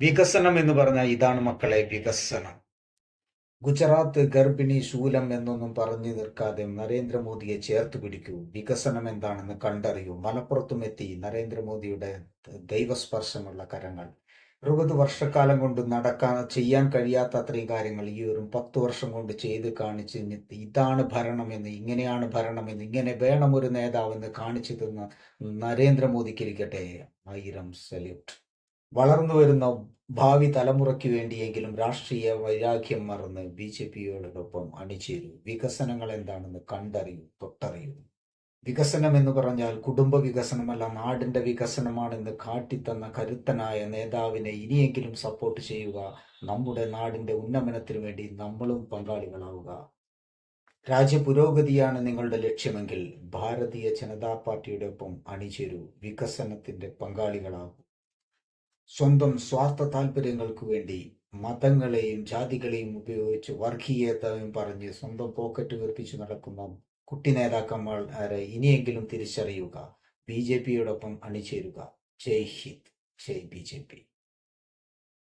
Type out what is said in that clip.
വികസനം എന്ന് പറഞ്ഞാൽ ഇതാണ് മക്കളെ വികസനം. ഗുജറാത്ത് ഗർഭിണി ശൂലം എന്നൊന്നും പറഞ്ഞു നിൽക്കാതെ നരേന്ദ്രമോദിയെ ചേർത്ത് പിടിക്കൂ. വികസനം എന്താണെന്ന് കണ്ടറിയൂ. മലപ്പുറത്തും എത്തി നരേന്ദ്രമോദിയുടെ ദൈവസ്പർശമുള്ള കരങ്ങൾ. അറുപത് വർഷക്കാലം കൊണ്ട് നടക്കാൻ ചെയ്യാൻ കഴിയാത്ത അത്രയും കാര്യങ്ങൾ ഈ ഒരു പത്ത് വർഷം കൊണ്ട് ചെയ്ത് കാണിച്ച് ഇതാണ് ഭരണമെന്ന് ഇങ്ങനെയാണ് ഭരണമെന്ന് ഇങ്ങനെ വേണം ഒരു നേതാവെന്ന് കാണിച്ചു തന്ന നരേന്ദ്രമോദിക്കിരിക്കട്ടെ. ആയിരം സല്യൂട്ട്. വളർന്നു വരുന്ന ഭാവി തലമുറയ്ക്ക് വേണ്ടിയെങ്കിലും രാഷ്ട്രീയ വൈരാഗ്യം മറന്ന് ബി ജെ പിയോടൊപ്പം അണിചേരൂ. വികസനങ്ങൾ എന്താണെന്ന് കണ്ടറിയൂ തൊട്ടറിയൂ. വികസനം എന്ന് പറഞ്ഞാൽ കുടുംബ വികസനമല്ല നാടിന്റെ വികസനമാണെന്ന് കാട്ടിത്തന്ന കരുത്തനായ നേതാവിനെ ഇനിയെങ്കിലും സപ്പോർട്ട് ചെയ്യുക. നമ്മുടെ നാടിന്റെ ഉന്നമനത്തിന് വേണ്ടി നമ്മളും പങ്കാളികളാവുക. രാജ്യ പുരോഗതിയാണ് നിങ്ങളുടെ ലക്ഷ്യമെങ്കിൽ ഭാരതീയ ജനതാ പാർട്ടിയുടെ ഒപ്പം അണിചേരൂ. വികസനത്തിന്റെ പങ്കാളികളാകും. സ്വന്തം സ്വാർത്ഥ താല്പര്യങ്ങൾക്ക് വേണ്ടി മതങ്ങളെയും ജാതികളെയും ഉപയോഗിച്ച് വർഗീയതയും പറഞ്ഞ് സ്വന്തം പോക്കറ്റ് വീർപ്പിച്ച് നടക്കുന്ന കുട്ടി നേതാക്കന്മാരെ ഇനിയെങ്കിലും തിരിച്ചറിയുക. ബി ജെ പിയോടൊപ്പം അണിചേരുക. Jai Hind. Jai B J P.